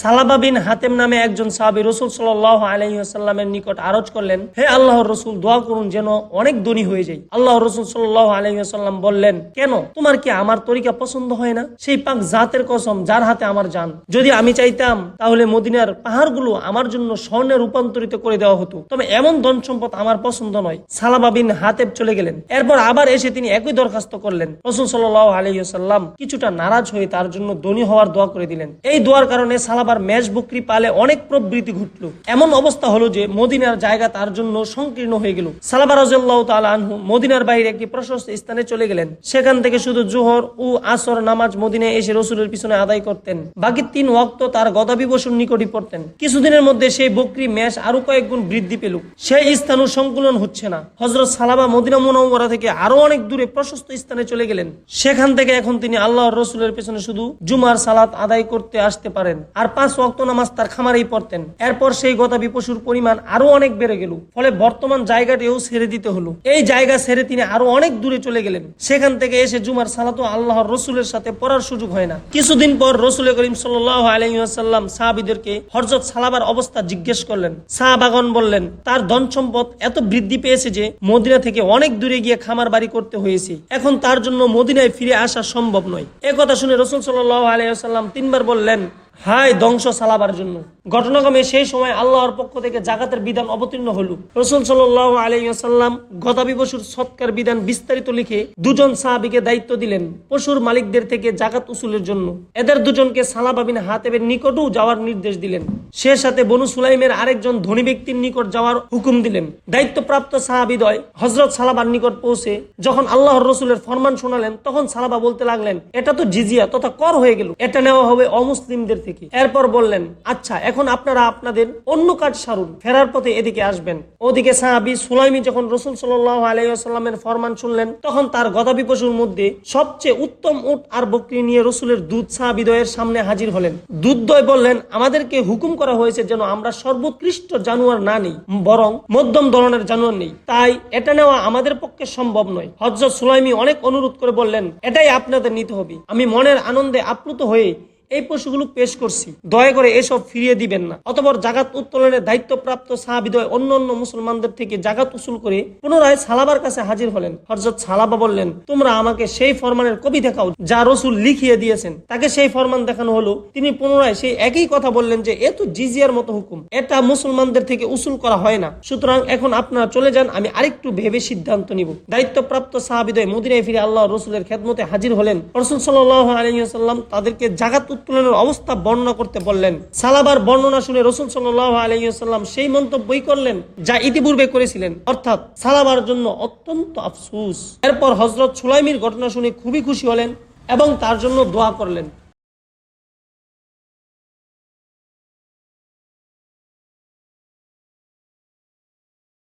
সালাবা বিন হাতেম নামে একজন সাহাবি রসুল সাল আলহিহাস্লামের নিকট আরজ করলেন, হে আল্লাহর রসুল, দোয়া করুন যেন অনেক ধনী হয়ে যাই। আল্লাহ রসুল সাল্লাহ আলহিহাস্লাম বললেন, কেন? তোমার কি আমার তরিকা পছন্দ হয় না? সেই পাক জাতের কসম, যার হাতে আমার জান যদি আমি চাইতাম, তাহলে মদিনার পাহাড়গুলো আমার জন্য স্বর্ণে রূপান্তরিত করে দেওয়া হতো। তবে এমন ধন সম্পদ আমার পছন্দ নয়। সালাবা বিন হাতেব চলে গেলেন। এরপর আবার এসে তিনি একই দরখাস্ত করলেন। রসুল সাল্লাহ আলহিহাস্লাম কিছুটা নারাজ হয়ে তার জন্য ধনী হওয়ার দোয়া করে দিলেন। এই দোয়ার কারণে সালাবার মেষ বকরি পালে অনেক প্রবৃত্তি ঘটলো। এমন অবস্থা হলো যে মদিনার জায়গা তার জন্য সংকীর্ণ হয়ে গেল। সালাবা রাজিয়াল্লাহ তাআলা আনহু মদিনার বাইরে একটি প্রশস্ত স্থানে চলে গেলেন। সেখান থেকে শুধু জোহর ও আসর নামাজ মদিনায় এসে রসুলের পিছনে আদায় করতেন। বাকি তিন ওয়াক্ত তার গদাবি বসুর নিকটই পড়তেন। কিছুদিনের মধ্যে সেই বকরি মেষ আরও কয়েক গুণ বৃদ্ধি পেল। সেই স্থানও সংকুলন হচ্ছে না। হজরত সালাবা মদিনা মুনাওয়ারা থেকে আরও অনেক দূরে প্রশস্ত স্থানে চলে গেলেন। সেখান থেকে এখন তিনি আল্লাহর রসুলের পেছনে শুধু জুমার সালাত আদায় করতে আসতে পারেন। আর পাঁচ ওয়াক্ত নামাজ তার খামারেই পড়তেন। এরপর সেই গতাবি পশুর পরিমাণ আরও অনেক বেড়ে গেল। ফলে বর্তমান জায়গাটিও ছেড়ে দিতে হলো। এই জায়গা ছেড়ে তিনি আরও অনেক দূরে চলে গেলেন। সেখান থেকে এসে জুমার সালাতও আল্লাহর রসুলের সাথে পড়ার সুযোগ হয় না। কিছুদিন পর রসুল করিম সাল্লাহ আলহিহাসাল্লাম সাহাবিদেরকে হরজত সালাবার অবস্থা জিজ্ঞেস করলেন। সাহাবাগন বললেন, তার ধন সম্পদ এত বৃদ্ধি পেয়েছে যে মদিনা থেকে অনেক দূরে গিয়ে খামার বাড়ি করতে হয়েছে। এখন তার জন্য মদিনায় ফিরে আসা সম্ভব নয়। এ কথা শুনে রসুল সাল্লাহ আলহিহাসাল্লাম তিনবার বললেন হায় ধ্বংস চালাবার জন্য। ঘটনাক্রমে সেই সময় আল্লাহর পক্ষ থেকে জাকাতের বিধান অবতীর্ণ হলো। রসুল সাল্লাহ আলাইসাল্লাম গদাবি পশুর সৎকার বিধান বিস্তারিত লিখে দুজন সাহাবিকে দায়িত্ব দিলেন পশুর মালিকদের থেকে জাকাত উসুলের জন্য। এদের দুজনকে সালাবাবিন হাতেবের নিকটও যাওয়ার নির্দেশ দিলেন। সে সাথে বনু সুলাইমের আরেকজন ধনী ব্যক্তির নিকট যাওয়ার হুকুম দিলেন। দায়িত্বপ্রাপ্ত সাহাবিদয় হজরত সালাবার নিকট পৌঁছে যখন আল্লাহর রসুলের ফরমান শোনালেন তখন সালাবা বলতে লাগলেন, এটা তো জিজিয়া তথা কর হয়ে গেল। এটা নেওয়া হবে অমুসলিমদের থেকে। এরপর বললেন আচ্ছা এখন আপনারা আপনাদের অন্য কাজ সারুন, ফেরার পথে এদিকে আসবেন। ওদিকে সাহাবি সুলাইমি যখন রসুল সাল্লাহ আলাইসাল্লামের ফরমান শুনলেন, তখন তার গদাবি পশুর মধ্যে সবচেয়ে উত্তম উট আর বকরি নিয়ে রসুলের দুধ সাহাবিদয়ের সামনে হাজির হলেন। দুধদয় বললেন, আমাদেরকে হুকুম করা হয়েছে যেন আমরা সর্বোৎকৃষ্ট জানুয়ার না নেই, বরং মধ্যম ধরনের জানুয়ার নেই। তাই এটা নেওয়া আমাদের পক্ষে সম্ভব নয়। হজরত সুলাইমি অনেক অনুরোধ করে বললেন, এটাই আপনাদের নিতে হবে। আমি মনের আনন্দে আপ্লুত হয়ে এই পশুগুলো পেশ করছি। দয়া করে এসব ফিরিয়ে দিবেন না। অতপর জাগাত উত্তোলনের দায়িত্বপ্রাপ্ত সাহাবিদয় অন্য অন্য মুসলমানদের থেকে জাগাত উসুল করে পুনরায় সালাবার কাছে হাজির হলেন। হরজত সালাবা বললেন, তোমরা আমাকে সেই ফরমানের কবি দেখাও যা রসুল লিখিয়ে দিয়েছেন। তাকে সেই ফরমান দেখানো হলো। তিনি পুনরায় সেই একই কথা বললেন যে, এ তো জিজিয়ার মতো হুকুম। এটা মুসলমানদের থেকে উসুল করা হয় না। সুতরাং এখন আপনারা চলে যান, আমি আরেকটু ভেবে সিদ্ধান্ত নিব। দায়িত্বপ্রাপ্ত সাহাবিদয় মদিনায় ফিরে আল্লাহ রসুলের খেদমতে হাজির হলেন। রসুল সাল্লাহ আলহিহাল্লাম তাদেরকে জাগাত উত্তোলনের অবস্থা বর্ণনা করতে বললেন। সালাবার বর্ণনা শুনে রসুল সাল্লাহ আলহিহাল্লাম সেই মন্তব্যই করলেন যা ইতিপূর্বে করেছিলেন। অর্থাৎ সালাবার জন্য অত্যন্ত আফসুস। এরপর হজরত সুলাইমির ঘটনা শুনে খুবই খুশি হলেন এবং তার জন্য দোয়া করলেন।